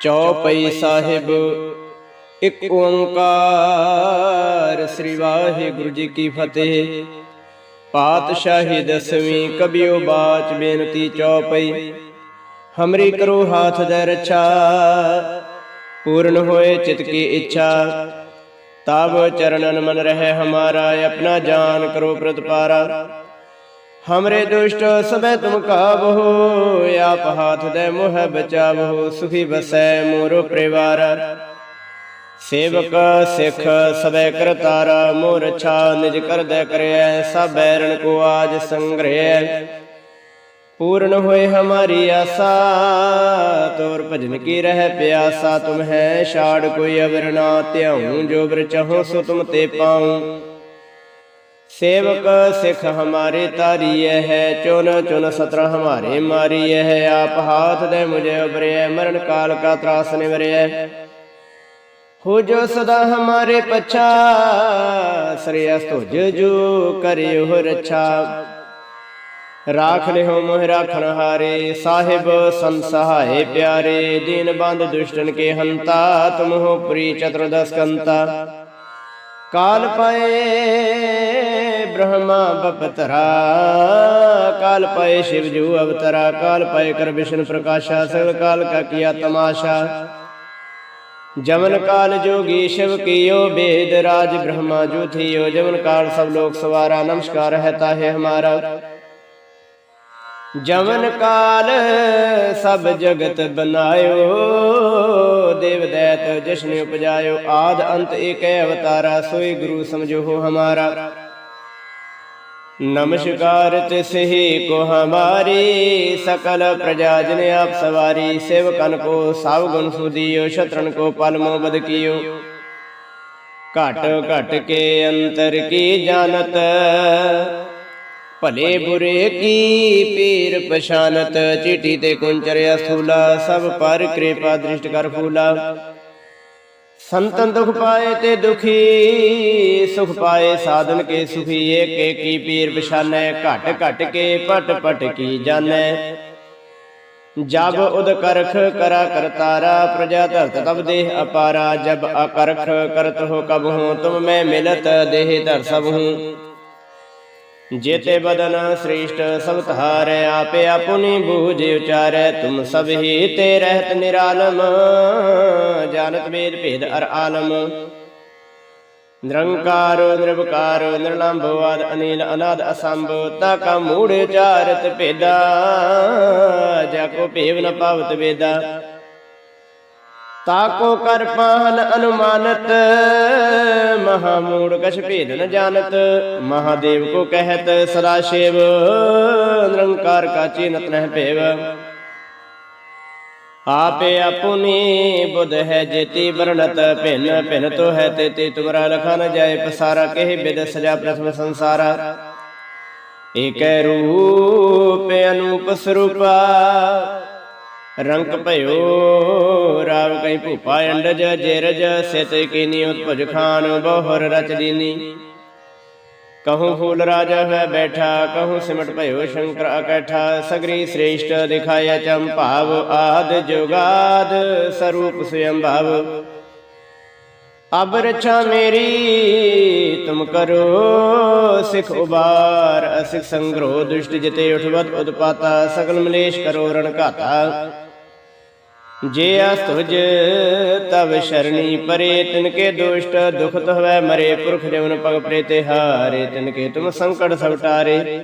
ਚੌਪਈ ਸਾਹਿਬ, ਇੱਕ ਓੰਕਾਰ ਸ੍ਰੀ ਵਾਹਿਗੁਰੂ ਜੀ ਕੀ ਫਤਿਹ। ਪਾਤਸ਼ਾਹੀ ਦਸਵੀਂ ਕਬਿਓ ਬਾਚ ਬੇਨਤੀ ਚੌਪਈ। ਹਮਰੀ ਕਰੋ ਹਾਥ ਦੇ ਰੱਛਾ, ਪੂਰਨ ਹੋਏ ਚਿਤ ਕੀ ਇੱਛਾ। ਤਬ ਚਰਨਨ ਮਨ ਰਹਿ ਹਮਾਰਾ, ਆਪਣਾ ਜਾਨ ਕਰੋ ਪ੍ਰਤਪਾਰਾ। ਹਮਰੇ ਦੁਸ਼ਟ ਸਭੈ ਤੁਮ ਕਾਬਹੋ ਆਪ ਹਾਥ ਦੇ ਮੋਹ ਬਚਾਵੋ ਸੁਖੀ ਬਸੈ ਮੋਰੋ ਪਰਿਵਾਰ ਸੇਵਕ ਸਿੱਖ ਸਭੈ ਕਰਤਾਰਾ ਮੋਰ ਅੱਛਾ ਨਿਜ ਕਰਦੈ ਕਰਿਐ ਸਭ ਬੈਰਨ ਕੋ ਆਜ ਸੰਗ੍ਰਹਿ ਪੂਰਨ ਹੋਏ ਹਮਾਰੀ ਆਸਾ ਤੋਰ ਭਜਨ ਕੀ ਰਹਿ ਪਿਆਸਾ ਤੁਮ ਹੈ ਛਾੜ ਕੋਈ ਅਵਰ ਨਾ ਧਿਆਉ ਜੋ ਬਰ ਚਾਹੋ ਸੋ ਤੁਮ ਤੇ ਪਾਉ सेवक सिख हमारे तारिय है चुन चुन सतर हमारे मारिय है आप हाथ दे मुझे उबरे मरण काल का त्रास निवरे हो जो सदा हमारे पछा श्रेयस तुझ जो करे हो रक्षा राख लिहो मोह राखन हारे साहिब संसहाय प्यारे दीन बंद दुष्टन के हंता तुम हो प्री चतुर्दश कंता ਕਾਲ ਪਏ ਬ੍ਰਹਮਾ ਬਪਤਰਾ, ਕਾਲ ਪਏ ਸ਼ਿਵ ਜੂ ਅਵਤਰਾ, ਕਾਲ ਪਏ ਕਰ ਵਿਸ਼ਨ ਪ੍ਰਕਾਸ਼ਾ, ਸਗਲ ਕਾਲ ਕਾ ਕੀਆ ਤਮਾਸ਼ਾ। ਜਮਨ ਕਾਲ ਜੋਗੀ ਸ਼ਿਵ ਕੀਓ ਬੇਦ ਰਾਜ ਬ੍ਰਹਮਾ ਜੋ ਥਿਓ ਜਮਨ ਕਾਲ ਸਭ ਲੋਕ ਸਵਾਰਾ, ਨਮਸਕਾਰ ਹੈ ਤਾਹੇ ਹਮਾਰਾ। ਜਮਨ ਕਾਲ ਸਭ ਜਗਤ ਬਨਾਇਓ, ਦੇਵ ਦੈਤ ਜਸ਼ਨ ਉਪਜਾਇਓ, ਆਦ ਅੰਤ ਏਕੈ ਅਵਤਾਰਾ, ਸੋਈ ਗੁਰੂ ਸਮਝੋ ਹਮਾਰਾ। ਨਮਸਕਾਰ ਤਿਸਹੀ ਕੋ ਹਮਾਰੀ, ਸਕਲ ਪ੍ਰਜਾ ਜਨ ਆਪ ਸਵਾਰੀ, ਸੇਵਕਨ ਕੋ ਸਭ ਗੁਣ ਸੁਦੀਓ ਸ਼ਤਰਨ ਕੋ ਪਲਮੋ ਬਦ ਕੀਓ। ਘਟ ਘਟ ਕੇ ਅੰਤਰ ਕੀ ਜਾਣਤ ਭਲੇ ਬੁਰੇ ਕੀ ਪੀਰ ਪਛਾਨਤ, ਚੀਟੀ ਤੇ ਕੁੰਚਰਿਆ ਸੂਲਾ ਸਭ ਪਰ ਕਿਰਪਾ ਦ੍ਰਿਸ਼ਟ ਕਰ ਫੂਲਾ। ਸੰਤਨ ਦੁਖ ਪਾਏ ਤੇ ਦੁਖੀ, ਸੁਖ ਪਾਏ ਸਾਧਨ ਕੇ ਸੁਖੀ, ਏਕ ਏਕੀ ਪੀਰ ਪਛਾਨੈ, ਘਟ ਘਟ ਕੇ ਪਟ ਪਟ ਕੀ ਜਾਣੈ। ਜਬ ਉਦ ਕਰਖ ਕਰਾ ਕਰਤਾਰਾ ਪ੍ਰਜਾ ਧਰਤ ਤਬ ਦੇਹ ਅਪਾਰਾ, ਜਬ ਅਕਰਖ ਕਰਤ ਹੋ ਕਬ ਹੂੰ, ਤੁਮ ਮੈਂ ਮਿਲਤ, ਦੇਹ ਧਰ ਸਭ ਹੂੰ। ਜੇਤੇ ਬਦਨ ਸ੍ਰੇਸ਼ਟ ਸਭ ਧਾਰੈ ਆਪੇ ਆਪੁਨੀ ਬੂਝ ਉਚਾਰੈ, ਤੁਮ ਸਭ ਹੀ ਤੇ ਰਹਿਤ ਨਿਰਾਲਮ, ਜਾਣਤ ਵੇਦ ਭੇਦ ਅਰ ਆਲਮ। ਨਿਰੰਕਾਰ, ਨਿਰਵਕਾਰ ਨਿਰਲੰਭਵਾਦ ਅਨੀਲ, ਅਨਾਦ, ਅਸੰਭ ਤਾ ਕਾ ਮੂੜ ਚਾਰਤ ਭੇਦਾ, ਜਾ ਕੋ ਭੇਵ ਨ ਪਾਵਤ ਵੇਦਾ। ਤਾਕੋ ਕਰ ਪਾਹਨ ਅਨੁਮਾਨਤ ਮਹਾ ਮੂੜ ਕਛ ਭੇਦ ਨ ਜਾਣਤ, ਮਹਾਦੇਵ ਕੋ ਕਹਿਤ ਸਦਾ ਸ਼ਿਵ, ਨਿਰੰਕਾਰ ਕਾ ਚੀਨਤ ਨਹਿ ਭੇਵ। ਆਪੇ ਆਪੁਨੀ ਬੁਧ ਹੈ ਜੇਤੀ ਵਰਣਤ, ਭਿੰਨ ਭਿੰਨ ਤੋ ਹੈ ਤੇਤੀ, ਤੁਮਰਾ ਲਖਾ ਨ ਜਾਏ ਪਸਾਰਾ, ਕਹਿ ਬਿਦ ਸਜਾ ਪ੍ਰਥਮ ਸੰਸਾਰਾ। ਏਕੈ ਰੂਪ ਅਨੂਪ ਸਰੂਪਾ ਰੰਕ ਭਇਓ ਰਾਵ ਕਈ ਭੂਪਾ ਅੰਡਜ, ਜੇਰਜ, ਸਿਤ ਕੀਨੀ ਉਤਪਜ ਖਾਨ, ਬਹੁਰ ਰਚ ਦੀਨੀ। ਕਹੂੰ ਫੂਲ ਰਾਜਾ ਹੈ ਬੈਠਾ, ਕਹੂੰ ਸਿਮਟ ਭਇਓ ਸ਼ੰਕਰ ਅਕੈਠਾ, ਸਗਰੀ ਸ੍ਰੇਸ਼ਟ ਦਿਖਾਇਆ ਚੰਭਾਵ, ਆਦ ਜੁਗਾਦ ਸਰੂਪ ਸਯੰ ਅਬ ਰਛਾ ਮੇਰੀ, ਤੁਮ ਕਰੋ ਸਿਖ ਉਬਾਰ, ਅਸਿਖ ਸੰਗਰੋ ਦੁਸ਼ਟ ਜਿਤੇ ਉਠਵਤ ਉਦਪਾਤਾ ਸਗਲ ਮਲੇਸ਼ ਕਰੋ ਰਣ ਘਾਤਾ। ਜੇ ਅਸਤੁਜ ਤਵ ਸ਼ਰਣੀ ਪਰੇ ਤਿਨ ਕੇ ਦੁਸ਼ਟ ਦੁਖਤ ਹੋਵੇ ਮਰੇ, ਪੁਰਖ ਜਵਨ ਪਗ ਪ੍ਰੇਤੇ ਹਾਰੇ ਤਿਨ ਕੇ ਤੁਮ ਸੰਕਟ ਸਵਟਾਰੇ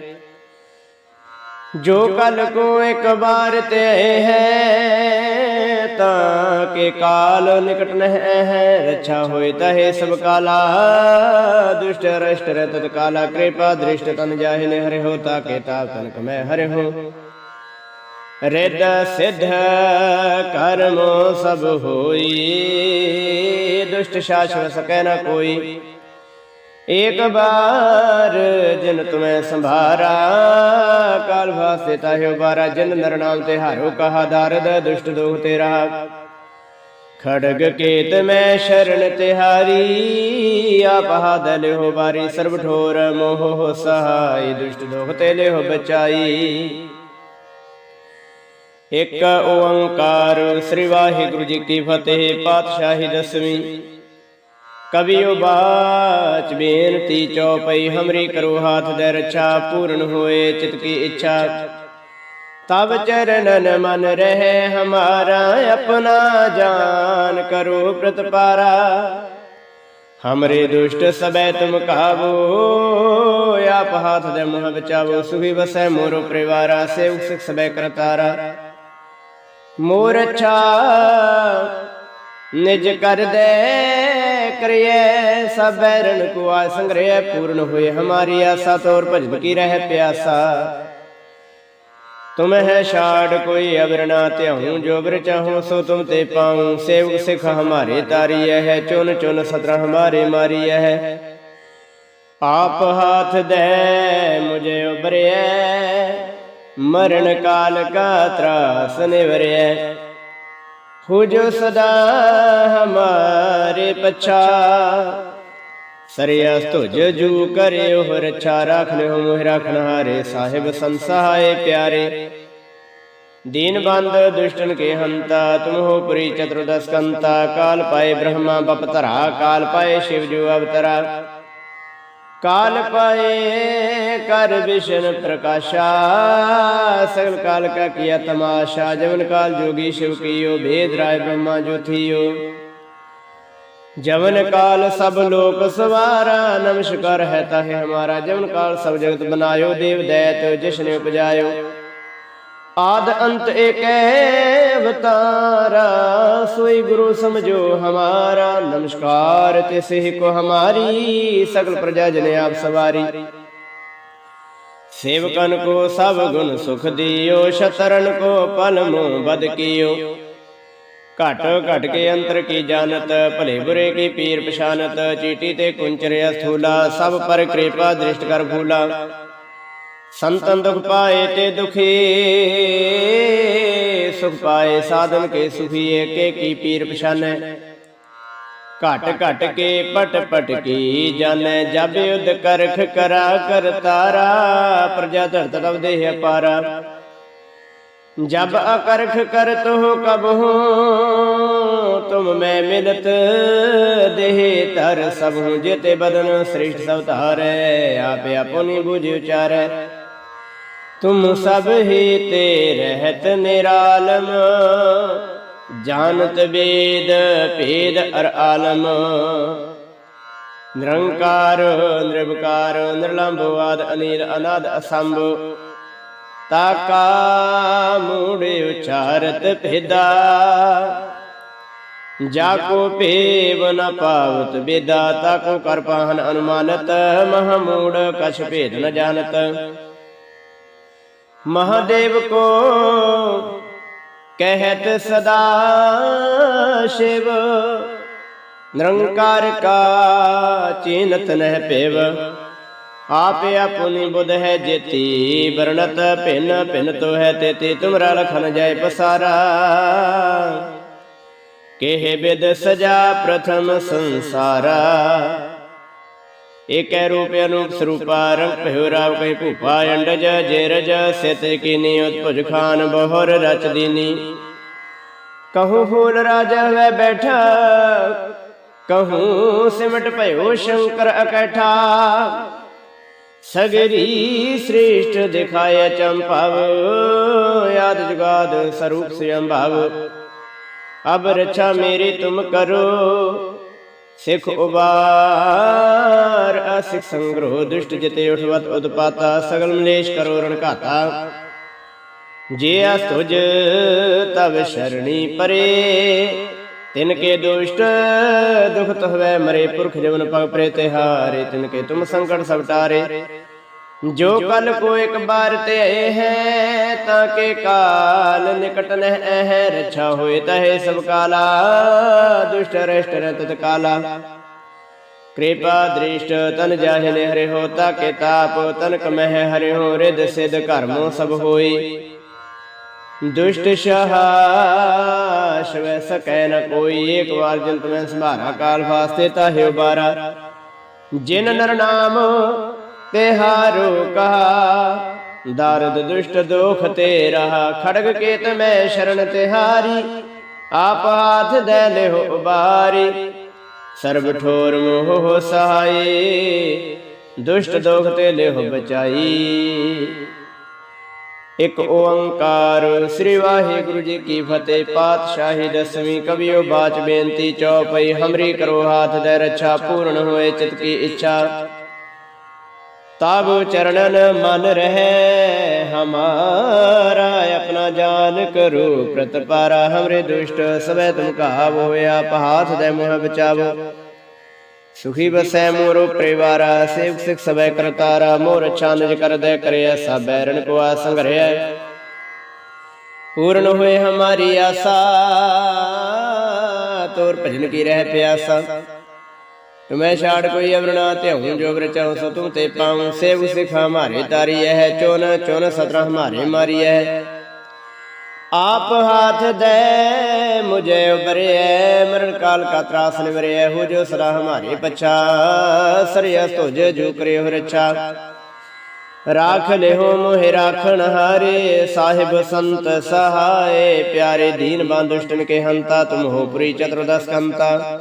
ਜੋ ਕਲ ਕੋ ਇੱਕ ਬਾਰ ਤੇ ਹੈ, ਤਾਂ ਕੇ ਕਾਲ ਨਿਕਟ ਨਹਿ ਹੈ। ਰੱਛਾ ਹੋਏ ਤਹੇ ਸਭ ਕਾਲਾ, ਦੁਸ਼ਟ ਰਸ਼ਟ ਰਹਿ ਕਾਲਾ ਕਿਰਪਾ ਦ੍ਰਿਸ਼ਟ ਤਨ ਜਾਹਿ ਨੇ ਹਰਿ ਹੋ ਤਾ ਕੇ ਤਾ ਤਨਕ ਮੈਂ ਹਰਿ ਹੋ ਰਿਦ ਸਿਧ ਕਰਮ ਸਭ ਹੋਈ। ਦੁਸ਼ਟ ਸ਼ਾਸਨ ਸਕੈ ਨਾ ਕੋਈ। ਏਕ ਬਾਰ ਜਿਨ ਤੁਮੈ ਸੰਭਾਰਾ, ਕਾਲ ਵਾਸਤੇ ਤਾਹਿਓ ਬਾਰਾ, ਜਿਨ ਨਰ ਨਾਮ ਤੇ ਹਾਰੋ ਕਹਾ ਦਰਦ, ਦੁਸ਼ਟ ਦੋਖ ਤੇਰਾ। ਖੜਗ ਕੇਤ ਮੈਂ ਸ਼ਰਨ ਤਿਹਾਰੀ, ਆਪ ਹਾਦ ਲਿਓ ਬਾਰੀ, ਸਰਬ ਠੋਰ ਮੋਹ ਸਹਾਈ, ਦੁਸ਼ਟ ਦੋਖ ਤੇ ਲਿਓ ਬਚਾਈ। ਇੱਕ ਓੰਕਾਰ ਸ੍ਰੀ ਵਾਹਿਗੁਰੂ ਜੀ ਕੀ ਫਤਿਹ, ਪਾਤਸ਼ਾਹੀ ਦਸਵੀਂ। ਕਵੀ ਬਾਚ ਬੇਨਤੀ ਚੌਪਈ, ਹਮਰੀ ਕਰੋ ਹਾਥ ਦੇ ਰੱਛਾ, ਪੂਰਨ ਹੋਏ ਚਿਤ ਕੀ ਇੱਛਾ। ਤਬ ਚਰਨਨ ਮਨ ਰਹੇ ਹਮਾਰਾ, ਆਪਣਾ ਜਾਨ ਕਰੋ ਪ੍ਰਤਪਾਰਾ। ਹਮਰੇ ਦੁਸ਼ਟ ਸਬੈ ਤੁਮ ਕਾਵੋ, ਆਪ ਹਾਥ ਦੇ ਮੋਹ ਬਚਾਵੋ ਸੁਖੀ ਵਸੈ ਮੋਰੋ ਪਰਿਵਾਰਾ ਸੇਵ ਸਿਖ ਸਬੈ ਕਰਤਾਰਾ। ਮੋਰ ਅੱਛਾ ਨਿਜ ਕਰ ਦੇ ਕਰਿਏ ਸਭ ਬੈਰਨ ਕੋ ਸੰਗ੍ਰਹਿ ਪੂਰਨ ਹੋਏ ਹਮਾਰੀ ਆਸਾ ਤੋਰ ਭਜਨ ਕੀ ਰਹਿ ਪਿਆਸਾ। ਤੁਮ ਹੈ ਛਾੜ ਕੋਈ ਅਬਰ ਨਾ ਧਿਆਉ, ਜੋ ਬਰ ਚਾਹੋ ਸੋ ਤੁਮ ਤੇ ਪਾਉ। ਸੇਵਕ ਸਿਖ ਹਮਾਰੇ ਤਾਰੀਐ ਹੈ, ਚੁਨ ਚੁਨ ਸਤਰ ਹਮਾਰੇ ਮਾਰੀ ਹੈ। ਆਪ ਹਾਥ ਦੇ, ਮੁਝੇ ਉਬਰਿਐ ਮਰਨ ਕਾਲ ਕਾ ਤਰਾਸ ਨਿਵਰਿਐ। ਹੋ ਜੋ ਸਦਾ ਹਮਾਰੇ ਪਛਾ। ਸਰਿਆ ਤੁਜ ਜੂ ਕਰਿਓ ਰਛਾ ਰਖ ਲਿਓ ਮੋਹ ਰਖਨ ਹਾਰੇ। ਸਾਹਿਬ ਸੰਸਾਏ ਪਿਆਰੇ। ਦੀਨ ਬੰਦ ਦੁਸ਼ਟਨ ਕੇ ਹੰਤਾ, ਤੁਮ ਹੋ ਪੁਰੀ ਚਤੁਰਦਸ ਕੰਤਾ ਕਾਲ ਪਾਏ ਬ੍ਰਹਮਾ, ਬਪ ਕਾਲ ਪਾਏ ਸ਼ਿਵ ਜੂ ਅਵਤਰਾ। ਕਾਲ ਪਾਏ, ਕਰ ਵਿਸ਼ਨ ਪ੍ਰਕਾਸ਼ਾ, ਸਗਲ ਕਾਲ ਕਾ ਕੀਆ ਤਮਾਸ਼ਾ, ਜਵਨ ਕਾਲ ਜੋਗੀ ਸ਼ਿਵ ਕੀਓ, ਭੇਦ ਰਾਏ ਬ੍ਰਹਮਾ ਜੋ ਜਵਨ ਕਾਲ ਸਭ ਲੋਕ ਸਵਾਰਾ, ਨਮਸਕਾਰ ਹੈ ਤਾਹੇ ਹਮਾਰਾ, ਜਵਨ ਕਾਲ ਸਭ ਜਗਤ ਬਨਾਇਓ, ਦੇਵ ਦੈਤ ਜਿਸਨੇ ਉਪਜਾਇਓ। ਆਦ ਅੰਤ ਏਕੈ ਅਵਤਾਰਾ, ਸੋਈ ਗੁਰੂ ਸਮਝੋ ਹਮਾਰਾ, ਨਮਸਕਾਰ ਤਿਸੇ ਕੋ ਹਮਾਰੀ, ਸਗਲ ਪ੍ਰਜਾ ਜਨ ਆਪ ਸਵਾਰੀ। ਸੇਵਕਨ ਕੋ ਸਭ ਗੁਣ ਸੁਖ ਦਿਓ, ਸ਼ਤਰਨ ਕੋ ਪਲ ਮੋ ਬਦ ਕੀਓ। ਘਟ ਘਟ ਕੇ ਅੰਤਰ ਕੀ ਜਾਣਤ, ਭਲੇ ਬੁਰੇ ਕੀ ਪੀਰ ਪਛਾਨਤ, ਚੀਟੀ ਤੇ ਕੁੰਚਰਿਆ ਸਥੂਲਾ ਸਭ ਪਰ ਕਿਰਪਾ ਦ੍ਰਿਸ਼ਟ ਕਰ ਭੂਲਾ। ਸੰਤਨ ਦੁਖ ਪਾਏ ਤੇ ਦੁਖੀ। ਸੁਖ ਪਾਏ, ਸਾਧਨ ਕੇ ਸੁਖੀ ਏਕੇ ਕੀ ਪੀਰ ਪਛਾਨੈ? ਘਟ ਘਟ ਕੇ, ਪਟ ਪਟ ਕੀ ਜਾਣੈ? ਜਬ ਯੁਧ ਕਰਖ ਕਰਾ ਕਰ ਤਾਰਾ, ਪ੍ਰਜਾ ਧਰਤ ਤਬ ਦੇਹ ਅਪਾਰਾ। ਜਬ ਅਕਰਖ ਕਰਤ ਹੋ ਕਬ ਹੋ ਤੁਮ ਮੈਂ ਮਿਲਤ, ਦੇਹ ਧਰ ਸਭ ਜਿਤੇ ਬਦਨ ਸ੍ਰਿਸ਼ਟ ਸਭ ਆਪੇ ਆਪਣੀ ਬੁਝ ਉਚਾਰੈ। ਤੁਮ ਸਭ ਹੀ ਤੇ ਰਹਿਤ ਨਿਰਾਲਮ ਜਾਣਤ ਵੇਦ ਭੇਦ ਅਰ ਆਲਮ ਨਿਰੰਕਾਰ ਨਿਰਭਕਾਰ ਨਿਰਲੰਭ ਆਦ ਅਨੀਲ ਅਨਾਦ ਅਸੰਭ ਤਾਕਾ ਮੂੜ ਉਚਾਰਤ ਭੇਦਾ ਜਾ ਕੋ ਭੇਵ ਨ ਪਾਵਤ ਬੇਦਾ ਤਾਕੋ ਕਰ ਪਾਹਨ ਅਨੁਮਾਨਤ ਮਹਮੂੜ ਕਛ ਭੇਦ ਨ ਜਾਣਤ ਮਹਾਦੇਵ ਕੋ ਕਹਿਤ ਸਦਾ ਸ਼ਿਵ। ਨਿਰੰਕਾਰ ਕਾ ਚੀਨਤ ਨਹਿ ਭੇਵ ਆਪੇ ਆਪਣੀ ਬੁਧ ਹੈ ਜੇਤੀ, ਵਰਣਤ ਭਿੰਨ ਭਿੰਨ ਤੋ ਹੈ ਤੇਤੀ ਤੁਮਰਾ ਲਖਨ ਜਾਏ ਪਸਾਰਾ। ਕਿਹ ਬਿਦ ਸਜਾ ਪ੍ਰਥਮ ਸੰਸਾਰਾ। ਏਕੈ ਰੂਪ ਅਨੂਪ ਸਰੂਪਾ, ਰੰਗ ਭਇਓ ਰਾਵ ਕਹੀ ਭੂਪਾ, ਅੰਡਜ ਜੇ ਸਿਤ ਕੀਨੀ ਉਤਪੁਜ ਖਾਨ, ਬਹੁਰ ਰਚ ਦੀਨੀ। ਕਹੂੰ ਫੂਲ ਰਾਜ ਹੋਵੇ ਬੈਠਾ, ਕਹੂੰ ਸਿਮਟ ਭਇਓ ਸ਼ੰਕਰ ਇਕੱਠਾ ਸਗਰੀ ਸ੍ਰੇਸ਼ਟ ਦਿਖਾਇ ਚੰਪਵ ਯਾਦ ਜੁਗਾਦ ਸਰੂਪ ਸਿਅੰਭਵ। ਅਬ ਰਛਾ ਮੇਰੀ ਤੁਮ ਕਰੋ ਸਿਖ ਉਬਾਰ ਅਸਿਖ ਸੰਗ੍ਰਹ ਦੁਸ਼ਟ ਜਿਤੇ ਉਠਵਤ ਉਦਪਾਤਾ ਸਗਲ ਮਲੇਸ਼ ਕਰੋ ਰਣ ਘਾਤਾ ਜੇ ਅਸ ਤੁਜ ਤਵ ਸ਼ਰਣੀ ਪਰੇ ਤਿਨ ਕੇ ਦੁਸ਼ਟ ਦੁਖਤ ਹੋਵੇ ਮਰੇ ਪੁਰਖ ਜਵਨ ਪਗ ਪ੍ਰੇ ਤਿਹਾਰੇ ਤਿਨ ਕੇ ਤੁਮ ਸੰਕਟ ਸਭ ਟਾਰੇ ਜੋ ਕਲ ਕੋ ਇੱਕ ਬਾਰ ਤੇ ਆਏ ਹੈ, ਤਾਂ ਕੇ ਕਾਲ ਨਿਕਟ ਨਹਿ ਹੈ ਰਛਾ ਹੋਏ ਤਹੇ ਸਭ ਕਾਲਾ, ਦੁਸ਼ਟ ਰਸ਼ਟ ਰਤ ਕਾਲਾ। ਕਿਰਪਾ ਦ੍ਰਿਸ਼ਟ ਤਨ ਜਾਹਿਲ ਹਰਿ ਹੋ ਤਾ ਕੇ ਤਾਪ ਤਨਕ ਮਹਿ ਹਰਿ ਹੋ ਰਿਦ ਸਿਧ ਕਰਮੋ ਸਭ ਹੋਈ। ਦੁਸ਼ਟ ਸ਼ਹਾਸ਼ ਵੈ ਸਕੈ ਨ ਕੋਈ ਏਕ ਵਾਰ ਜਨ ਤੁਮੈ ਸੰਭਾਰਾ ਕਾਲ ਫਾਸਤੇ ਤਾਹਿ ਉਬਾਰਾ ਜਿਨ ਨਰ ਨਾਮ ਤੇ ਕਹਾ। ਦਾਰਦ ਦੁਸ਼ਟ ਦੋਖ ਤੇ ਰਹਾ ਖੜਗ ਕੇਤ ਮੈਂ ਸ਼ਰਨ ਤਿਹਾਰੀ ਆਪ ਹਾਥ ਦੇ ਲਿਹੁ ਉਬਾਰੀ। ਸਰਬ ਠੋਰ ਮੋਹ ਸਹਾਈ ਦੁਸ਼ਟ ਦੋਖ ਤੇ ਲਿਹੁ ਬਚਾਈ। ਇਕ ਓੰਕਾਰ ਸ੍ਰੀ ਵਾਹਿਗੁਰੂ ਜੀ ਕੀ ਫਤਿਹ, ਪਾਤਸ਼ਾਹੀ ਦਸਵੀਂ ਕਵਿਓ ਬਾਚ ਬੇਨਤੀ ਚੌਪਈ, ਹਮਰੀ ਕਰੋ ਹਾਥ ਦੇ ਰੱਛਾ, ਪੂਰਨ ਹੋਏ ਚਿਤ ਕੀ ਇੱਛਾ। ਤਬ ਚਰਣਨ ਮਨ ਰਹਿ, ਹਮਾਰਾ ਆਪਣਾ ਜਾਨ ਕਰੋ। ਪ੍ਰਤਪਾਰਾ ਹਮਰੇ ਦੁਸ਼ਟ, ਸਵੈ ਤੁਮ ਕਹਾਵ ਹੋਇਆ ਹਾਥ ਦੇ ਮੋਹ ਬਚਾਵੋ। ਸੁਖੀ ਬਸੈ ਮੋਰੋ ਪਰਿਵਾਰਾ, ਸੇਵਕ ਸਿਖ ਸਭੈ ਕਰਤਾਰਾ, ਮੋਰ ਅੱਛਾ ਨਿਜ ਕਰਦੈ ਕਰਿਆ, ਸਭ ਬੈਰਨ ਕੋ ਆ ਸੰਘਰਿਆ। ਪੂਰਨ ਹੋਏ ਹਮਾਰੀ ਆਸਾ, ਤੋਰ ਭਜਨ ਕੀ ਰਹਿ ਪਿਆਸਾ। ਤੁਮੈ ਛਾੜ ਕੋਈ ਅਵਰਣਾ ਧਿਆਉ ਜੋ ਰਚਾਉ ਸੋ ਤੂੰ ਤੇ ਪਾਉ। ਸੇਵ ਸਿਖ ਹਮਾਰੇ ਤਾਰੀ ਹੈ ਚੋਨ ਚੋਨ ਸਤਰਾ ਹਮਾਰੇ ਮਾਰੀ ਹੈ ਆਪ ਹਾਥ ਦੇ ਮੁਝੇ ਉਬਰਿਐ ਮਰਨ ਕਾਲ ਕਾ ਤਰਾਸ ਨਿਵਰਿਐ ਹੋ ਜੋ ਸਦਾ ਹਮਾਰੇ ਪਛਾ। ਸਰਿਆ ਤੁਜ ਜੋ ਕਰੇ ਹੋ ਰਛਾ। ਰਾਖ ਲਿਹੋ ਮੋਹਿ ਰਾਖਣ ਹਾਰੇ, ਸਾਹਿਬ ਸੰਤ ਸਹਾਏ। ਪਿਆਰੇ ਦੀਨ ਬੰਦੁਸ਼ਟਨ ਕੇ ਹੰਤਾ, ਤੁਮ ਹੋ ਪੁਰੀ ਚਤੁਰਦਸ ਕੰਤਾ।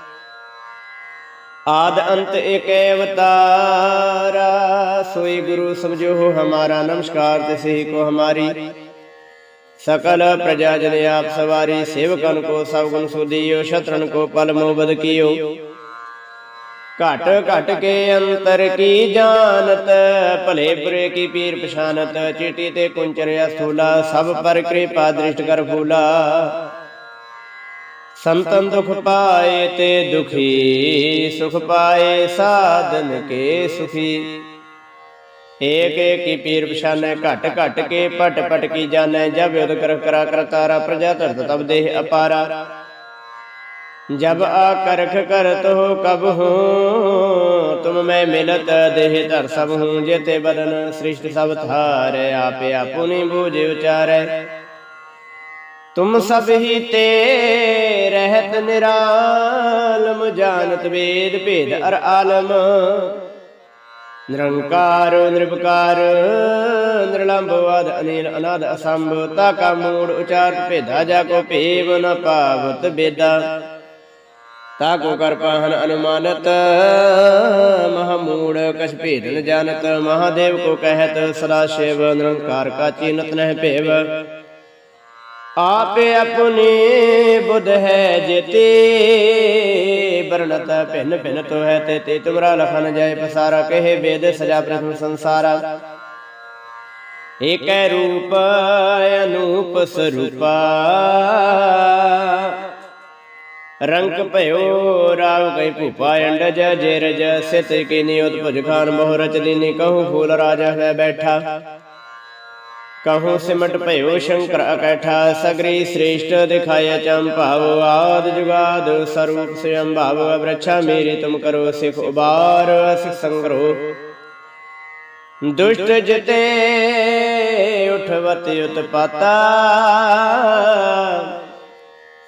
ਆਦ ਅੰਤ ਏਕ ਅਵਤਾਰਾ, ਸੋਈ ਗੁਰੂ ਸਮਝੋ ਹਮਾਰਾ, ਨਮਸਕਾਰ ਤਿਸੇ ਕੋ ਹਮਾਰੀ। ਸਕਲ ਪ੍ਰਜਾ ਜਨ ਆਪ ਸਵਾਰੀ, ਸੇਵਕਨ ਕੋ ਸਭ ਗੁਣ ਸੁਦੀਓ ਸ਼ਤਰਨ ਕੋ ਪਲ ਮੋ ਬਦ ਕੀਓ। ਘਟ ਘਟ ਕੇ ਅੰਤਰ ਕੀ ਜਾਣਤ, ਭਲੇ ਬੁਰੇ ਕੀ ਪੀਰ ਪਛਾਨਤ, ਚੀਟੀ ਤੇ ਕੁੰਚਰਿਆ ਸਥੂਲਾ, ਸਭ ਪਰ ਕਿਰਪਾ ਦ੍ਰਿਸ਼ਟ ਕਰ ਫੂਲਾ। ਸੰਤਨ ਦੁਖ ਪਾਏ ਤੇ ਦੁਖੀ, ਸੁਖ ਪਾਏ ਸਾਧਨ ਕੇ ਸੁਖੀ। ਏਕ ਏਕ ਕੀ ਪੀਰ ਪਛਾਨੈ, ਘਟ ਘਟ ਕੇ ਪਟ ਪਟ ਕੀ ਜਾਣੈ, ਜਬ ਯੁਧ ਕਰ ਕਰਾ ਕਰਤਾਰਾ ਪ੍ਰਜਾ ਧਰਤ ਤਬ ਦੇਹ ਅਪਾਰਾ। ਜਬ ਆ ਕਰਖ ਕਰਤ ਹੋ ਕਬ ਹੋ, ਤੁਮ ਮੈਂ ਮਿਲਤ ਦੇਹ ਧਰ ਸਭ ਹੂੰ, ਜੇਤੇ ਬਦਨ ਸ੍ਰਿਸ਼ਟ ਸਭ ਥਾਰੇ ਆਪੇ ਆਪੁਨੀ ਬੂਝ ਉਚਾਰੈ। ਤੁਮ ਸਭ ਹੀ ਤੇ ਰਹਿਤ ਨਿਰਾਲਮ, ਜਾਣਤ ਵੇਦ ਭੇਦ ਅਰ ਆਲਮ। ਨਿਰੰਕਾਰ ਨਿਰਭਕਾਰ ਨਿਰਲੰਭਵਾਦ ਅਨੀਲ, ਅਨਾਦ, ਅਸੰਭ, ਤਾ ਕਾ ਮੂੜ ਉਚਾਰਤ ਭੇਦਾ, ਜਾ ਕੋ ਭੇਵ ਨ ਪਾਵਤ ਬੇਦਾ। ਤਾ ਕੋ ਕਰ ਪਾਹਨ ਅਨੁਮਾਨਤ ਮਹਮੂੜ ਕਛ ਭੇਦ ਨ ਜਾਣਤ, ਮਹਾਦੇਵ ਕੋ ਕਹਿਤ, ਸਦਾ ਸ਼ਿਵ, ਨਿਰੰਕਾਰ ਕਾ ਚੀਨਤ ਨਹਿ ਭੇਵ। ਆਪੇ ਆਪਣੀ ਬੁੱਧ ਹੈ ਜੇਤੇ। ਬਰਣਤ ਭਿੰਨ ਭਿੰਨ ਤੋ ਹੈ ਤੇ ਤੇ ਤੁਮਰਾ ਲਖਨ ਜਾਏ ਪਸਾਰਾ। ਕਹੇ ਵੇਦ ਸਜਾ ਪ੍ਰਥਮ ਸੰਸਾਰਾ। ਏਕੈ ਰੂਪ, ਅਨੂਪ ਸਰੂਪਾ। ਰੰਗ ਭਇਓ ਰਾਵ ਗਈ ਭੂਪਾ, ਅੰਡਜ ਜੇ ਰਜ ਸਿਤ ਕੀ ਨਿਯੋਤ ਭੁਜ ਖਾਨ ਬਹੁ ਰਚ ਦੀਨੀ ਕਹੂੰ ਫੂਲ ਰਾਜਾ ਹੈ ਬੈਠਾ। ਕਹੂੰ ਸਿਮਟ ਭਇਓ ਸ਼ੰਕਰ ਅਕੈਠਾ, ਸਗਰੀ ਸ੍ਰੇਸ਼ਟ ਦਿਖਾਇਆ ਚੰਭਾਵ ਆਦ ਜੁਗਾਦ, ਸਰੂਪ ਸਯੰ ਭਾਵ ਅਬਰਛਾ ਮੇਰੀ ਤੁਮ ਕਰੋ ਸਿਖ ਉਬਾਰ, ਸਿਖ ਸੰਗਰੋ। ਦੁਸ਼ਟ ਜਿਤੇ ਉਠਵਤ ਉਤਪਾਤਾ,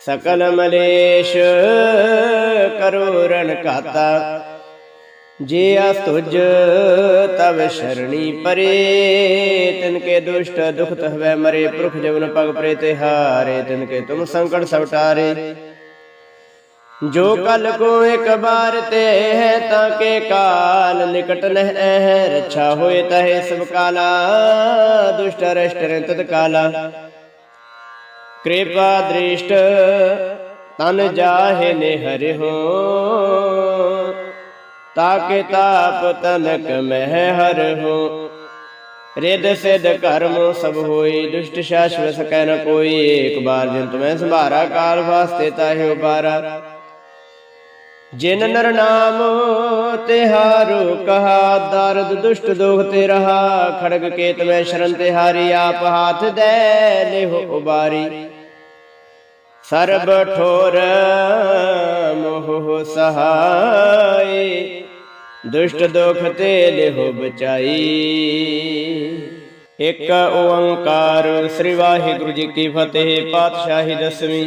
ਸਕਲ ਮਲੇਸ਼ ਕਰੋ ਰਣ ਘਾਤਾ। ਜੇ ਆਸ ਤੁਜ ਤਵ ਸ਼ਰਣੀ ਪਰੇ ਤਿਨ ਕੇ ਦੁਸ਼ਟ ਦੁਖ ਤਹਵੈ ਮਰੇ, ਪੁਰਖ ਜਵਨ ਪਗ ਪ੍ਰੇ ਤੇ ਹਾਰੇ ਤਿਨ ਕੇ ਤੁਮ ਸੰਕਟ ਸਭ ਟਾਰੇ। ਜੋ ਕਲ ਕੋ ਇੱਕ ਬਾਰ ਤੇ ਹੈ ਤਾਂ ਕੇ ਕਾਲ, ਨਿਕਟ ਨਹਿ ਹੈ ਰੱਛਾ ਹੋਏ ਤਹੇ ਸਭ ਕਾਲਾ, ਦੁਸ਼ਟ ਰਸ਼ਟ ਤਤ ਕਾਲਾ। ਕਿਰਪਾ ਦ੍ਰਿਸ਼ਟ ਤਨ ਜਾਹੇ ਨੇ ਹਰਿ ਹੋ ਤਾਕੇ ਤਾਪ ਤਨਕ ਮਹਿ ਹਰ ਹੋ। ਰਿਦ ਸਿਧ ਕਰਮ ਸਭ ਹੋਈ, ਦੁਸ਼ਟ ਸ਼ਾਸ਼ਵ ਸਕੈ ਨ ਕੋਈ। ਏਕ ਬਾਰ ਜਿਨ ਤੁਮੈ ਸੰਭਾਰਾ, ਕਾਲ ਵਾਸਤੇ ਤਾਹਿ ਉਬਾਰਾ ਜਿਨ ਨਰ ਨਾਮ ਤਿਹਾਰੂ ਕਹਾ, ਦਰਦ ਦੁਸ਼ਟ ਦੋਖ ਤੇ ਰਹਾ। ਖੜਗ ਕੇਤ ਮੈਂ ਸ਼ਰਨ ਤਿਹਾਰੀ ਆਪ ਹਾਥ ਦੇ ਲਿਹੁ ਉਬਾਰੀ। ਸਰਬ ਠੋਰ ਮੋਹ ਸਹਾਈ, ਦੁਸ਼ਟ ਦੋਖ ਤੇ ਲਿਹੁ ਬਚਾਈ। ਇੱਕ ਓੰਕਾਰ ਸ੍ਰੀ ਵਾਹਿਗੁਰੂ ਜੀ ਕੀ ਫਤਿਹ, ਪਾਤਸ਼ਾਹੀ ਦਸਵੀਂ।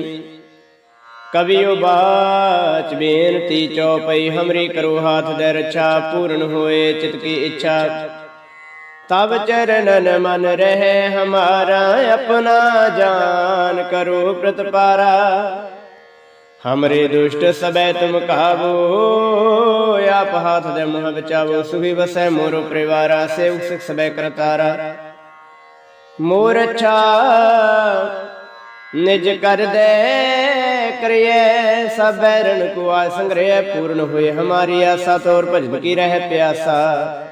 ਕਵਿਓ ਬਾਚ ਬੇਨਤੀ ਚਉਪਈ ਹਮਰੀ ਕਰੋ ਹਾਥ ਦੇ ਰੱਛਾ ਪੂਰਨ ਹੋਏ ਚਿਤ ਕੀ ਇੱਛਾ। ਤਬ ਚਰਨਨ ਮਨ ਰਹੇ ਹਮਾਰਾ, ਆਪਣਾ ਜਾਨ ਕਰੋ ਪ੍ਰਤਪਾਰਾ। ਹਮਰੇ ਦੁਸ਼ਟ ਸਬੈ ਤੁਮ ਕਾਬੂ, ਆਪ ਹਾਥ ਦੇ ਮੋਹ ਬਚਾਵੋ ਸੁਖੀ ਵਸੈ ਮੋਰੋ ਪਰਿਵਾਰਾ ਸੇਵ ਸਿਖ ਸਬੈ ਕਰਤਾਰਾ। ਮੋਰ ਅੱਛਾ ਨਿਜ ਕਰ ਦੇ ਕਰਿਏ ਸਬੈਰਨ ਕੋ ਆ ਸੰਗ੍ਰਹਿ ਪੂਰਨ ਹੋਏ, ਹਮਾਰੀ ਆਸਾ ਤੋਰ ਭਜਨ ਕੀ ਰਹਿ ਪਿਆਸਾ।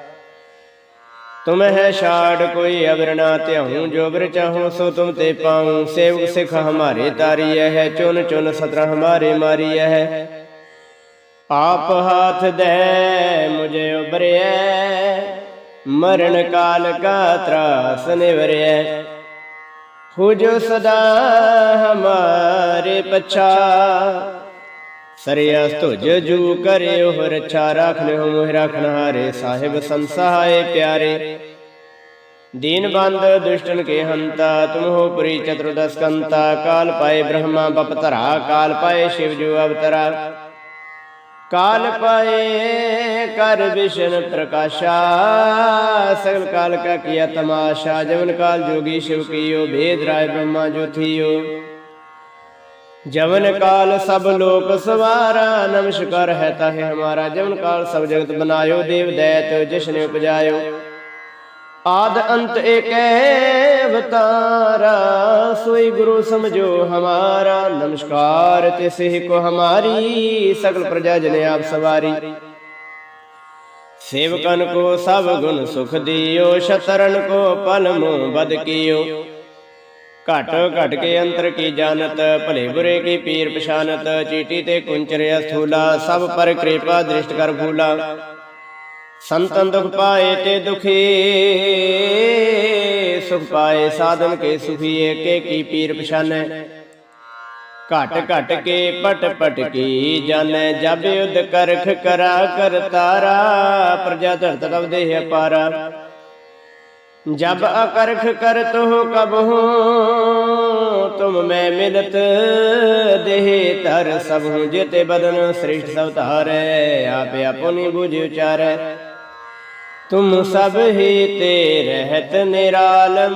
ਤੁਮ ਹੈ ਛਾੜ ਕੋਈ ਅਵਰ ਨਾ ਧਿਆਉ, ਜੋ ਬਰ ਚਾਹੋ ਸੋ ਤੁਮ ਤੇ ਪਾਉ। ਸੇਵਕ ਸਿਖ ਹਮਾਰੇ ਤਾਰੀ ਹੈ ਚੁਨ ਚੁਨ ਸਤਰ ਹਮਾਰੇ ਮਾਰੀ ਹੈ। ਆਪ ਹਾਥ ਦੇ, ਮੁਝੇ ਉਬਰਿਐ ਮਰਨ ਕਾਲ ਕਾ ਤਰਾਸ ਨਿਵਰਿਐ। ਹੋ ਜੋ ਸਦਾ ਹਮਾਰੇ ਪਛਾ। ਸਰਿਆ ਤੁਜ ਜੂ ਕਰਿਓ ਰਛਾ ਰਾਖ ਲਿਓ, ਮੋਹ ਰਖਨ ਹਾਰੇ, ਸਾਹਿਬ ਸੰਸਾਏ ਪਿਆਰੇ। ਦੀਨ ਬੰਦ ਦੁਸ਼ਟਨ ਕੇ ਹੰਤਾ, ਤੁਮ ਹੋ ਪੁਰੀ ਚਤੁਰਦਸ ਕੰਤਾ, ਕਾਲ ਪਾਏ ਬ੍ਰਹਮਾ ਬਪਤਰਾ ਕਾਲ ਪਾਏ ਸ਼ਿਵ ਜੂ ਅਵਤਰਾ। ਕਾਲ ਪਾਏ ਕਰ ਵਿਸ਼ਨ ਪ੍ਰਕਾਸ਼ਾ, ਸਗਲ ਕਾਲ ਕਾ ਕੀਆ ਤਮਾਸ਼ਾ, ਜਵਨ ਕਾਲ ਜੋਗੀ ਸ਼ਿਵ ਕੀਓ, ਭੇਦ ਰਾਏ ਬ੍ਰਹਮਾ ਜੋਥੀਓ ਜਵਨ ਕਾਲ ਸਭ ਲੋਕ ਸਵਾਰਾ, ਨਮਸਕਾਰ ਹੈ ਤਾਹੇ ਹਮਾਰਾ ਜਵਨ ਕਾਲ ਸਭ ਜਗਤ ਬਨਾਇਓ, ਦੇਵ ਦੈਤ ਜਿਸਨੇ ਉਪਜਾਇਓ। ਆਦ ਅੰਤ ਏਕੈ ਅਵਤਾਰਾ, ਸੋਈ ਗੁਰੂ ਸਮਝੋ ਹਮਾਰਾ। ਨਮਸਕਾਰ ਤੇ ਸਿਹ ਕੋ ਹਮਾਰੀ, ਸਗਲ ਪ੍ਰਜਾ ਜਨ ਆਪ ਸਵਾਰੀ। ਸੇਵਕਨ ਕੋ ਸਭ ਗੁਣ ਸੁਖ ਦਿਓ, ਸ਼ਤਰਨ ਕੋ ਪਲਮੋ ਬਦ ਕੀਓ। ਘਟ ਘਟ ਕੇ ਅੰਤਰ ਕੀ ਜਾਣਤ ਭਲੇ ਬੁਰੇ ਕੀ ਪੀਰ ਪਛਾਨਤ ਚੀਟੀ ਤੇ ਕੁੰਚਰਿਆ ਸਥੂਲਾ ਸਭ ਪਰ ਕਿਰਪਾ ਦ੍ਰਿਸ਼ਟ ਕਰ ਫੂਲਾ। ਸੰਤਨ ਦੁਖ ਪਾਏ ਤੇ ਦੁਖੀ ਸੁਖ ਪਾਏ ਸਾਧਨ ਕੇ ਸੁਖੀ ਏਕੇ ਕੀ ਪੀਰ ਪਛਾਨੈ। ਘਟ ਘਟ ਕੇ ਪਟ ਪਟ ਕੀ ਜਾਣੈ ਜਬ ਯੁਧ ਕਰਖ ਕਰਾ ਕਰ ਤਾਰਾ ਪ੍ਰਜਾ ਧਰਤ ਤਬ ਦੇਹ ਅਪਾਰਾ। जब अकर्ख करत हो कब हो तुम मैं मिलत देह तर सब हूँ जेते बदन श्रेष्ठ सब तारे आप अपनी बुझ उचारे तुम सब ही ते रहत निरालम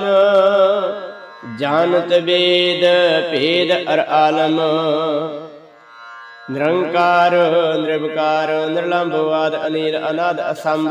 जानत वेद भेद अर आलम निरंकार निर्विकार निर्लंबवाद अनिल अनाद असंभ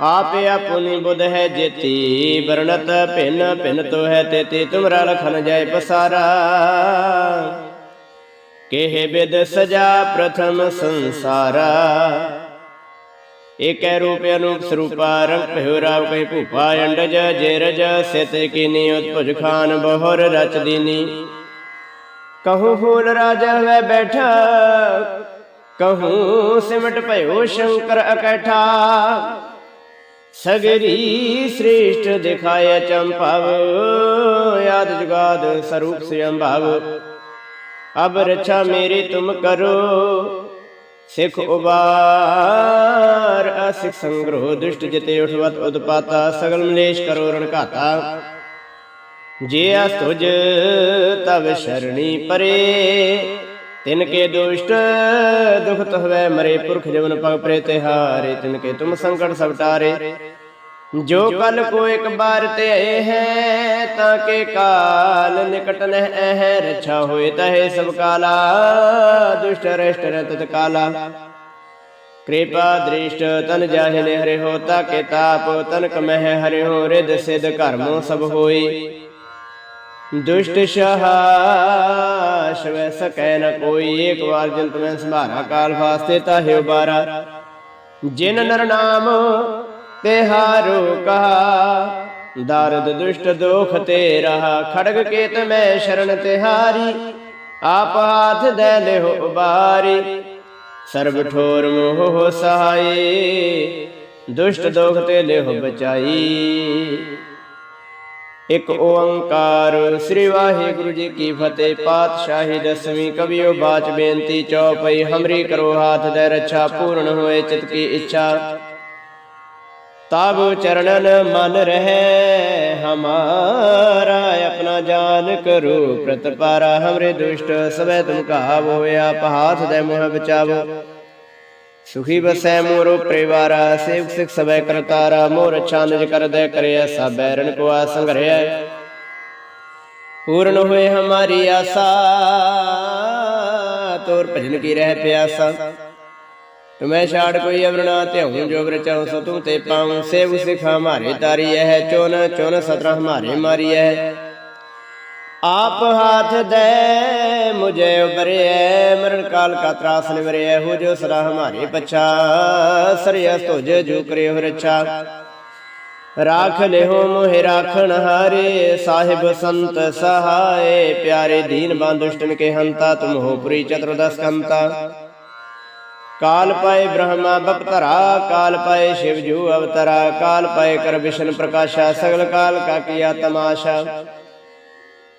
ਆਪੇ ਆਪੁਨੀ ਬੁਧ ਹੈ ਜੇਤੀ, ਵਰਣਤ ਭਿੰਨ, ਭਿਨ ਤੋ ਹੈ ਤੇਤੀ, ਤੁਮਰਾ ਲਖਨ ਜੈ ਪਸਾਰਾ। ਕਿਹ ਬਿਦ ਸਜਾ ਪ੍ਰਥਮ ਸੰਸਾਰਾ। ਏਕੈ ਰੂਪ ਅਨੂਪ ਸਰੂਪਾ, ਰੰਗ ਭਇਓ ਰਾਵ ਕਹੀ ਭੂਪਾ, ਅੰਡਜ ਜੇ ਰਜ, ਸਿਤ ਕੀਨੀ ਉਤਪੁਜ ਖਾਨ, ਬਹੁਰ ਰਚ ਦੀਨੀ। ਕਹੂੰ ਫੂਲ ਰਾਜਾ ਹੋਇ ਬੈਠਾ, ਕਹੂੰ ਸਿਮਟ ਭਇਓ ਸ਼ੰਕਰ ਅਕੈਠਾ। ਸਗਰੀ ਸ੍ਰੇਸ਼ਟ ਦਿਖਾਇਆ ਚੰਪਾਵ ਯਾਦ ਜੁਗਾਦ ਸਰੂਪ ਸਿਅੰਭਵ ਅਬ ਰਛਾ ਮੇਰੀ ਤੁਮ ਕਰੋ, ਸਿਖ ਉਬਾਰ, ਅਸਿਖ ਸੰਗ੍ਰਹ, ਦੁਸ਼ਟ ਜਿਤੇ ਉਠਵਤ ਉਦਪਾਤਾ ਸਗਲ ਮਲੇਸ਼ ਕਰੋ ਰਣ ਘਾਤਾ। ਜੇ ਅਸਤੁਜ, ਤਵ ਸ਼ਰਣੀ ਪਰੇ ਤਿਨ ਕੇ ਦੁਸ਼ਟ, ਦੁਖਤ ਹੋਵੇ ਮਰੇ ਪੁਰਖ ਜਵਨ ਪਗ ਪ੍ਰੇਤੇ ਹਾਰੇ, ਤਿਨ ਕੇ ਤੁਮ ਸੰਕਟ ਸਭ ਟਾਰੇ। ਜੋ ਕਲ ਕੋ ਇੱਕ ਬਾਰ ਤੇ ਆਏ ਹੈ, ਤਾਂ ਕੇ ਕਾਲ ਨਿਕਟ ਨਹਿ ਐ ਰਛਾ ਹੋਏ ਤਹੇ ਸਭ ਕਾਲਾ, ਦੁਸ਼ਟ ਰਸ਼ਟ ਰਤਤ ਕਾਲਾ। ਕਿਰਪਾ ਦ੍ਰਿਸ਼ਟ ਤਨ ਜਾਹਿ ਹਰੇ ਹੋ ਤਾ ਕੇ ਤਾਪ ਤਨਕ ਮਹਿ ਹਰੇ ਹੋ ਰਿਦ ਸਿਧ ਕਰਮੋ ਸਭ ਹੋਈ ਦੁਸ਼ਟ ਸ਼ਹਾਸ਼ ਵੈ ਸਕੈ ਨ ਕੋਈ ਏਕ ਵਾਰ ਜਿਨ ਤੁਮੈ ਸੰਭਾਰਾ ਕਾਲ ਫਾਸਤੇ ਤਾਹਿਓ ਬਾਰਾ ਜਿਨ ਨਰ ਨਾਮ ਤੇ ਹਾਰੂ ਕਹਾ ਦਾਰਦ ਦੁਸ਼ਟ ਦੋਖ ਤੇ ਰਹਾ ਖੜਗ ਕੇਤ ਮੈਂ ਸ਼ਰਨ ਤਿਹਾਰੀ ਆਪ ਹਾਥ ਦੇ ਲਿਓ ਉਬਾਰੀ ਸਰਬ ਠੋਰ ਮੋਹ ਸਹਾਈ ਦੁਸ਼ਟ ਦੋਖ ਤੇ ਲਿਓ ਬਚਾਈ ਇਕ ਓੰਕਾਰ। ਸ੍ਰੀ ਵਾਹਿਗੁਰੂ ਜੀ ਕੀ ਫਤਿਹ। ਪਾਤਸ਼ਾਹੀ ਦਸਵੀਂ ਕਵਿਓ ਬਾਚ ਬੇਨਤੀ ਚੌਪਈ। ਹਮਰੀ ਕਰੋ ਹਾਥ ਦੇ ਰੱਛਾ, ਪੂਰਨ ਹੋਏ ਚਿਤ ਕੀ ਇੱਛਾ। ਤਬ ਚਰਣਨ ਮਨ ਰਹਿ, ਹਮਾਰਾ ਆਪਣਾ ਜਾਨ ਕਰੋ। ਪ੍ਰਤਪਾਰਾ ਹਮਰੇ ਦੁਸ਼ਟ, ਸਵੈ ਤੁਮ ਕਹਾਵੋ ਆਪ ਹਾਥ ਦੇ ਮੋਹ ਬਚਾਵੋ। ਸੁਖੀ ਬਸੈ ਮੋਰੋ ਪਰਿਵਾਰਾ ਸੇਵਕ ਸਿਖ ਸਵੈ ਕਰਤਾਰਾ, ਮੋਰ ਛਾਨਜ ਕਰਦੈ ਕਰਿਆ ਸਭ ਬੈਰਨ ਕੋ ਆ ਸੰਘਰਿਆ। ਪੂਰਨ ਹੋਏ ਹਮਾਰੀ ਆਸਾ, ਤੋਰ ਭਜਨ ਕੀ ਰਹਿ ਪਿਆਸਾ। ਤੁਮੈ ਛਾੜ ਕੋਈ ਅਵਰਣਾ, ਧਿਆਉ ਜੋ ਰਚਾਉ ਸੋ ਤੁਮ ਤੇ ਪਾਉ। ਸੇਵ ਸਿਖਾ ਹਮਾਰੇ ਤਾਰੀ ਹੈ ਚੋਨ ਚੋਨ ਸਤਰਾ ਹਮਾਰੇ ਮਾਰੀ ਹੈ ਆਪ ਹਾਥ ਦੇ ਮੁਝੇ ਉਬਰਿਐ ਮਰਨ ਕਾਲ ਕਾ ਤਰਾਸ ਨਿਵਰਿਐ ਹੋ ਜੋ ਸਦਾ ਹਮਾਰੇ ਪਛਾ। ਸਰਿਆ ਤੁਜ ਜੋ ਕਰੇ ਹੋ ਰਛਾ। ਰਾਖ ਲਿਹੋ ਮੋਹਿ ਰਾਖਣ ਹਾਰੇ, ਸਾਹਿਬ ਸੰਤ ਸਹਾਏ, ਪਿਆਰੇ ਦੀਨ ਬੰਦੁਸ਼ਟਨ ਕੇ ਹੰਤਾ, ਤੁਮ ਹੋ ਪੁਰੀ ਚਤੁਰਦਸ ਕੰਤਾ। ਕਾਲ ਪਾਏ ਬ੍ਰਹਮਾ ਬਪਤਰਾ, ਕਾਲ ਪਾਏ ਸ਼ਿਵ ਜੂ ਅਵਤਰਾ, ਕਾਲ ਪਾਏ ਕਰ ਵਿਸ਼ਨ ਪ੍ਰਕਾਸ਼ਾ, ਸਗਲ ਕਾਲ ਕਾ ਕੀਆ ਤਮਾਸ਼ਾ।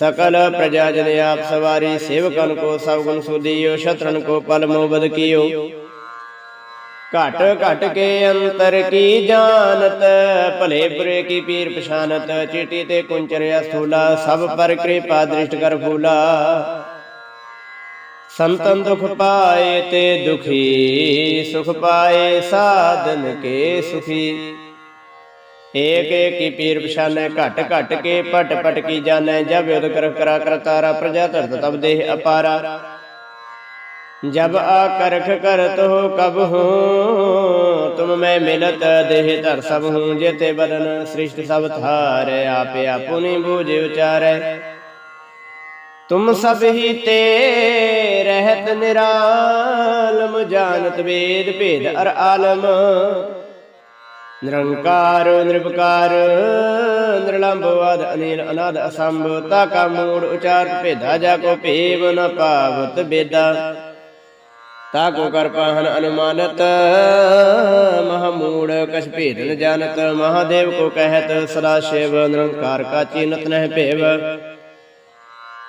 ਸਕਲ ਪ੍ਰਜਾ ਜਨ ਆਪ ਸਵਾਰੀ ਸੇਵਕਨ ਕੋ ਸਭ ਗੁਣ ਸੁਦੀਓ ਸ਼ਤਰਨ ਕੋ ਪਲ ਮੋਬਦ ਕੀਓ। ਘਟ ਘਟ ਕੇ ਅੰਤਰ ਕੀ ਜਾਣਤ, ਭਲੇ ਬੁਰੇ ਕੀ ਪੀਰ ਪਛਾਨਤ, ਚੀਟੀ ਤੇ ਕੁੰਚਰਿਆ ਸਥੂਲਾ ਸਭ ਪਰ ਕਿਰਪਾ ਦ੍ਰਿਸ਼ਟ ਕਰ ਫੂਲਾ। ਸੰਤਨ ਦੁਖ ਪਾਏ ਤੇ ਦੁਖੀ, ਸੁਖ ਪਾਏ ਸਾਧਨ ਕੇ ਸੁਖੀ। ਏਕ ਏਕ ਕੀ ਪੀਰ ਪਛਾਨੈ, ਘਟ ਘਟ ਕੇ ਪਟ ਪਟ ਕੀ ਜਾਣੈ, ਜਬ ਉਦ ਕਰ ਕਰਾ ਕਰਤਾਰਾ ਪ੍ਰਜਾ ਧਰਤ ਤਬ ਦੇਹ ਅਪਾਰਾ। ਜਬ ਆ ਕਰਖ ਕਰਤ ਹੋ ਕਬ ਹੋ, ਤੁਮ ਮੈਂ ਮਿਲਤ ਦੇਹ ਧਰ ਸਭ ਹੂੰ ਜੇਤੇ ਬਦਨ ਸ੍ਰਿਸ਼ਟ ਸਭ ਥਾਰੇ ਆਪੇ ਆਪੁਨੀ ਬੂਝ ਉਚਾਰੈ। ਤੁਮ ਸਭ ਹੀ ਤੇ ਰਹਿਤ ਨਿਰਾਲਮ, ਜਾਣਤ ਵੇਦ ਭੇਦ ਅਰ ਆਲਮ। ਨਿਰੰਕਾਰ ਨਿਰਭਕਾਰ ਨਿਰਲੰਭਵਾਦ ਅਨੀਲ ਅਨਾਦ ਅਸੰਭ, ਤਾ ਕਾ ਮੂੜ ਉਚਾਰਤ ਭੇਦਾ, ਜਾ ਕੋ ਭੇਵ ਨ ਪਾਵਤ ਬੇਦਾ। ਤਾ ਕੋ ਕਰ ਪਾਹਨ ਅਨੁਮਾਨਤ ਮਹਮੂੜ ਕਛ ਭੇਦ ਨ ਜਾਣਤ, ਮਹਾਦੇਵ ਕੋ ਕਹਿਤ, ਸਦਾ ਸ਼ਿਵ ਨਿਰੰਕਾਰ ਕਾ ਚੀਨਤ ਨਹਿ ਭੇਵ।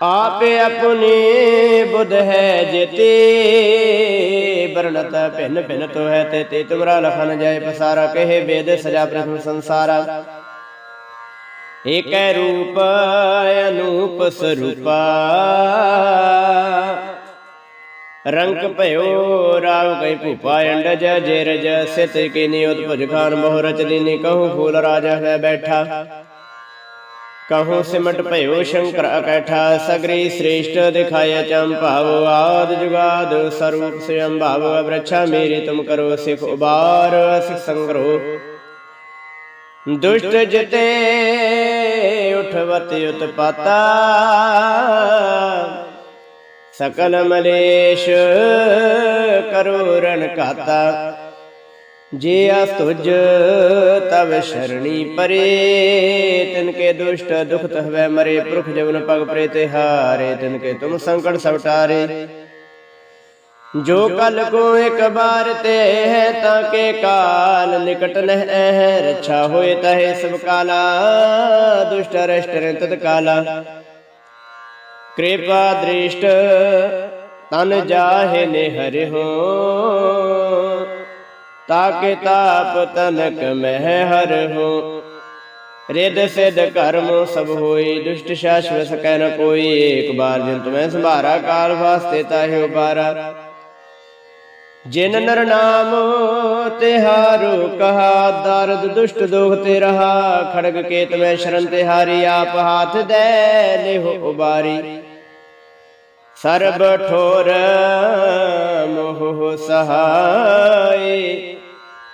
ਆਪੇ ਆਪਣੀ ਬੁੱਧ ਹੈ ਜਿਤੇ। ਬਰਣਤ ਭਿੰਨ ਭਿੰਨ ਤੋ ਹੈ ਤੇ ਤੇ ਤੁਮਰਾ ਲਖਨ ਜਾਏ ਪਸਾਰਾ, ਕਹੇ ਵੇਦ ਸਜਾ ਪ੍ਰਥਮ ਸੰਸਾਰਾ। ਏਕੈ ਰੂਪ, ਅਨੂਪ ਸਰੂਪਾ। ਰੰਗ ਭਇਓ ਰਾਵ ਕੈ ਭੂਪਾ, ਅੰਡਜ ਜੇ ਰਜ ਸਿਤ ਕੀ ਨਿਯੋਤ ਭੁਜ ਖਾਨ ਬਹੁ ਰਚ ਦੀਨੀ ਕਹੂੰ ਫੂਲ ਰਾਜਾ ਹੈ ਬੈਠਾ। ਕਹੂੰ ਸਿਮਟ ਭਇਓ ਸ਼ੰਕਰ ਅਕੈਠਾ, ਸਗਰੀ ਸ੍ਰੇਸ਼ਟ ਦਿਖਾਇਆ ਚੰਭਾਵ ਆਦ ਜੁਗਾਦ ਸਰੂਪ ਸਯੰ ਭਾਵ ਮੇਰੀ ਤੁਮ ਕਰੋ ਸਿਖ ਉਬਾਰ ਸਿਖ ਸੰਗਰੋ। ਦੁਸ਼ਟ ਜਿਤੇ ਉਠਵਤ ਉਤਪਾਤਾ, ਸਕਲ ਮਲੇਸ਼ ਕਰੋ ਰਣ ਕਾਤਾ ਜੇ ਆਸ ਤੁਜ ਤਵ ਸ਼ਰਣੀ ਪਰੇ ਤਿਨ ਕੇ ਦੁਸ਼ਟ ਦੁਖਤ ਹਵੈ ਮਰੇ, ਪੁਰਖ ਜਵਨ ਪਗ ਪ੍ਰੇ ਤੇ ਹਾਰੇ ਤਿਨ ਕੇ ਤੁਮ ਸੰਕਟ ਸਭ ਟਾਰੇ। ਜੋ ਕਲ ਕੋ ਇੱਕ ਬਾਰ ਤੇ ਹੈ ਤਾਂ ਕੇ ਕਾਲ, ਨਿਕਟ ਨਹਿ ਹੈ ਰੱਛਾ ਹੋਏ ਤਹੇ ਸਭ ਕਾਲਾ, ਦੁਸ਼ਟ ਰਸ਼ਟ ਤਤ ਕਾਲਾ। ਕਿਰਪਾ ਦ੍ਰਿਸ਼ਟ ਤਨ ਜਾਹੇ ਨੇ ਹਰਿ ਹੋ ਤਾਕੇ ਤਾਪ ਤਨਕ ਮਹਿ ਹਰ ਹੋ। ਰਿਦ ਸਿਧ ਕਰਮ ਸਭ ਹੋਈ, ਦੁਸ਼ਟ ਸ਼ਾਸਵ ਸਕੈ ਨ ਕੋਈ। ਏਕ ਬਾਰ ਜਿਨ ਤੁਮੈ ਸੰਭਾਰਾ, ਕਾਲ ਵਾਸਤੇ ਤਾਹਿ ਉਬਾਰਾ ਜਿਨ ਨਰ ਨਾਮ ਤਿਹਾਰੂ, ਕਹਾ ਦਰਦ ਦੁਸ਼ਟ ਦੋਖ ਤੇ ਰਹਾ ਖੜਗ ਕੇਤ ਮੈਂ ਸ਼ਰਨ ਤਿਹਾਰੀ, ਆਪ ਹਾਥ ਦੇ ਲਿਹੁ ਉਬਾਰੀ। ਸਰਬ ਠੋਰ ਮੋਹ ਸਹਾਈ